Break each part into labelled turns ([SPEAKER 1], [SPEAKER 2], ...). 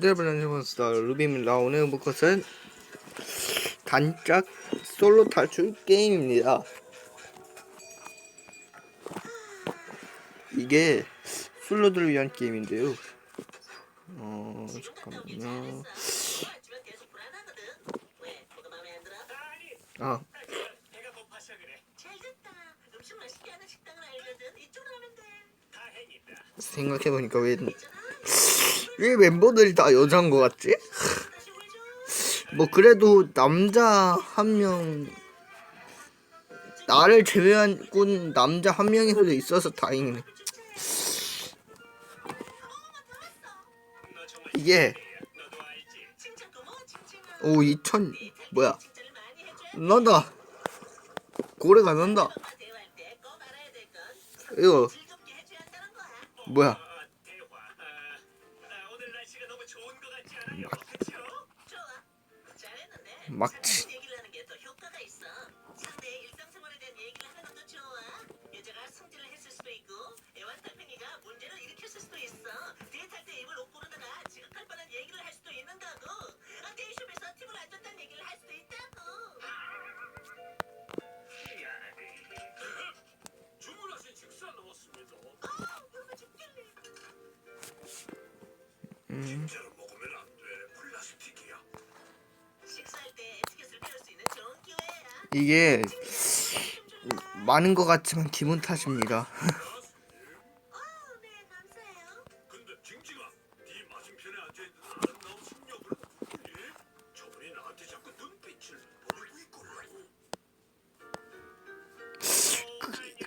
[SPEAKER 1] 네, 안녕하십니까. 루비입니다. 오늘 볼 것은 단짝 솔로 탈출 게임입니다. 이게 솔로들을 위한 게임인데요. 어, 잠깐만요. 아. 생각해보니까 왜 왜 멤버들이 다 여자인 것 같지? 뭐 그래도 남자 한 명 나를 제외한 군 남자 한 명이 그래도 있어서 다행이네. 이게 오 2천 뭐야? 난다. 고래가 난다. 이거 뭐야? 막 음. 이게 많은 것 같지만 기분 탓입니다.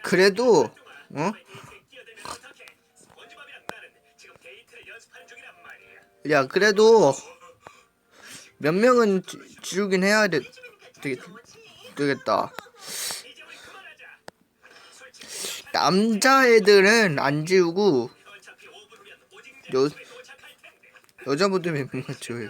[SPEAKER 1] 그래도 어?
[SPEAKER 2] 야
[SPEAKER 1] 그래도 몇 명은 지, 지우긴 해야 돼 되겠다. 되겠다. 남자애들은 안 지우고 여 여자분들은 뭔가 지워야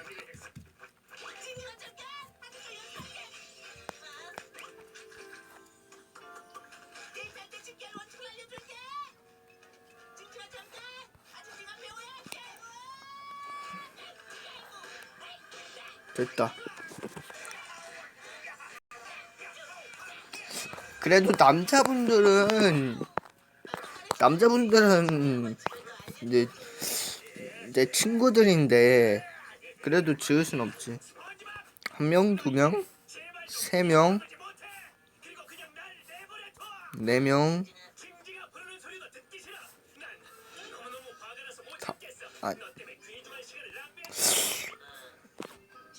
[SPEAKER 1] 됐다. 그래도 남자분들은 남자분들은 이제 내 친구들인데 그래도 지울 순 없지. 한 명, 두 명, 세 명, 네 명,
[SPEAKER 2] 아,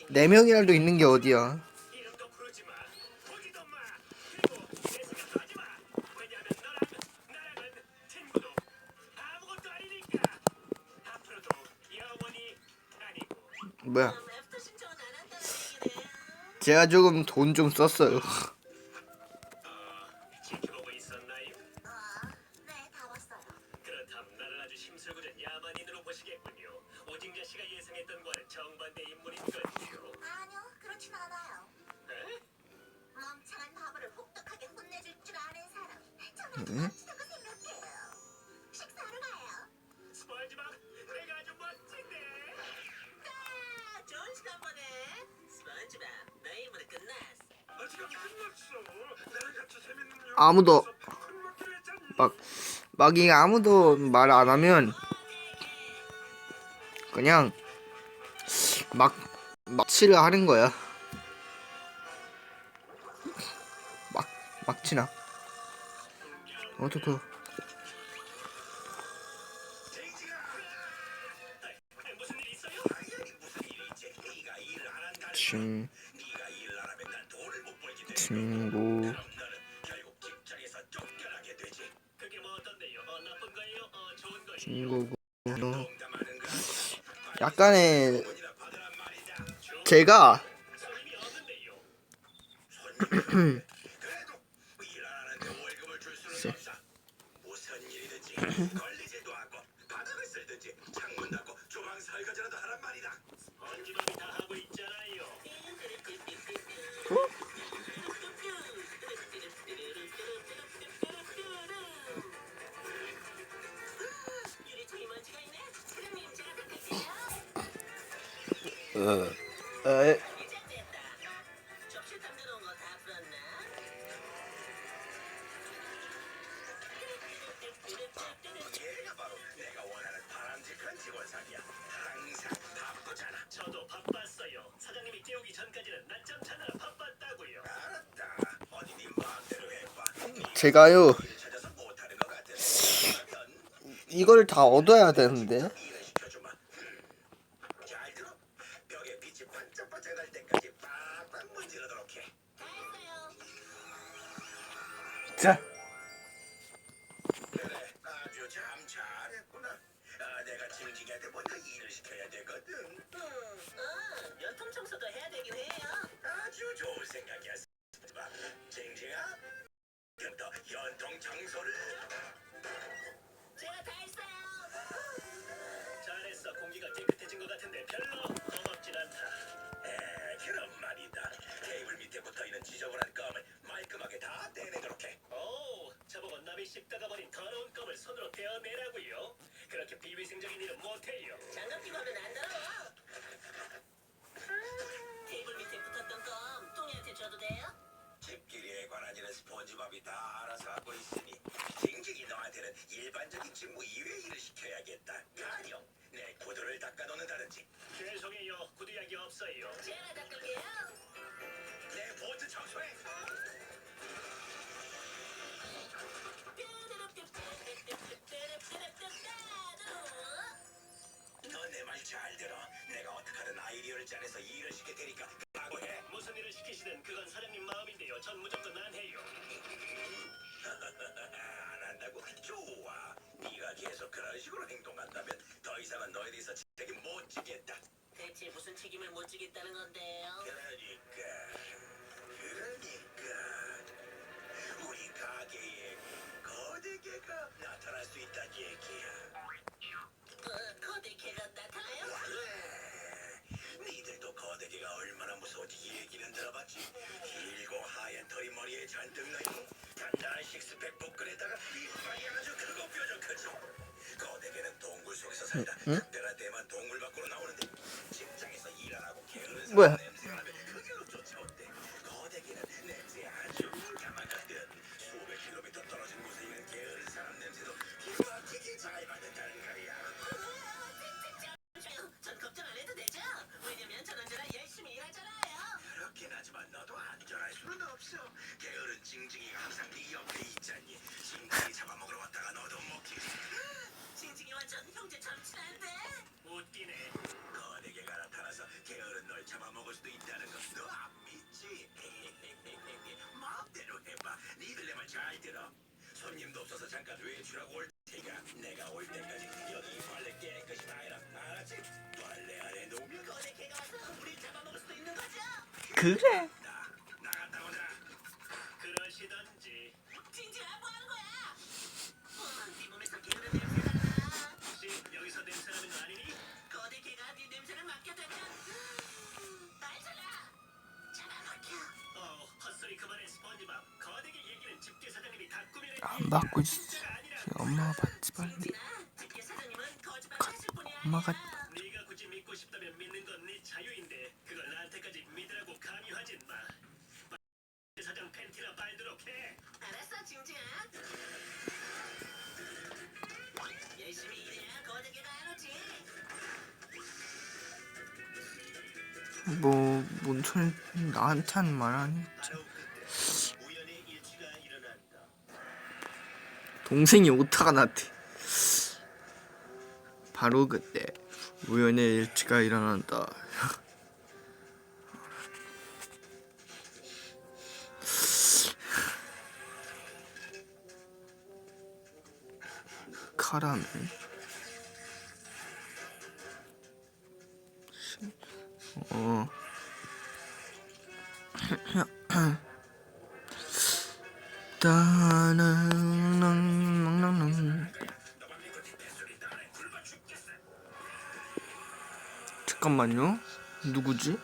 [SPEAKER 1] 네 명이라도 있는 게 어디야? 뭐야 제가 조금 돈 좀 썼어요
[SPEAKER 3] 네?
[SPEAKER 1] 아무도 막 막이 아무도 말 안 하면 그냥 막 막치를 하는 거야. 막 막치나. 어떡해.
[SPEAKER 2] 지금
[SPEAKER 1] 친구 친구고 약간의 제가
[SPEAKER 3] 네.
[SPEAKER 1] 어.
[SPEAKER 3] 에이.
[SPEAKER 2] 제가요
[SPEAKER 1] 이걸 다 얻어야 되는데
[SPEAKER 2] 시켜야 되거든.
[SPEAKER 3] 응, 연통 청소도 해야 되긴 해요.
[SPEAKER 2] 아주 좋은 생각이야. 스바. 쟁쟁아, 지금부터 연통 청소를.
[SPEAKER 3] 제가 다 했어요.
[SPEAKER 2] 잘했어. 공기가 깨끗해진 것 같은데 별로 고맙진 않다. 에, 그런 말이다. 테이블 밑에 붙어 있는 지저분한 껌을 말끔하게 다 떼내도록 해. 오, 곰팡이 씹다가 버린 더러운 껌을 손으로 떼어내라고요. 그렇게 비위생적인 일은 못해요.
[SPEAKER 3] 장갑 끼고 하면 안 더러워. 테이블 밑에 붙었던 껌 똥이한테 줘도 돼요?
[SPEAKER 2] 집끼리에 관한 일은 스폰지밥이 다 알아서 하고 있으니 징징이 너한테는 일반적인 직무 이외 일 잘해서 일을 시킬 테니까 각오해. 무슨 일을 시키시든 그건 사장님 마음인데요. 전 무조건 안 해요. 안 한다고 좋아. 네가 계속 그런 식으로 행동한다면 더 이상은 너에 대해서 책임 못 지겠다.
[SPEAKER 3] 대체 무슨 책임을 못 지겠다는 건데요?
[SPEAKER 2] 그러니까. 응?
[SPEAKER 1] 뭐야?
[SPEAKER 2] 그? 그래. 안
[SPEAKER 1] 받고 있어. 엄마가 받지 빨리. 엄마가 뭐 뭔소리 나한테는 말
[SPEAKER 2] 아니었지.
[SPEAKER 1] 동생이 오타가 났대. 바로 그때 우연의 일치가 일어난다. 카라멜?
[SPEAKER 2] 어.
[SPEAKER 1] 잠깐만요. 누구지?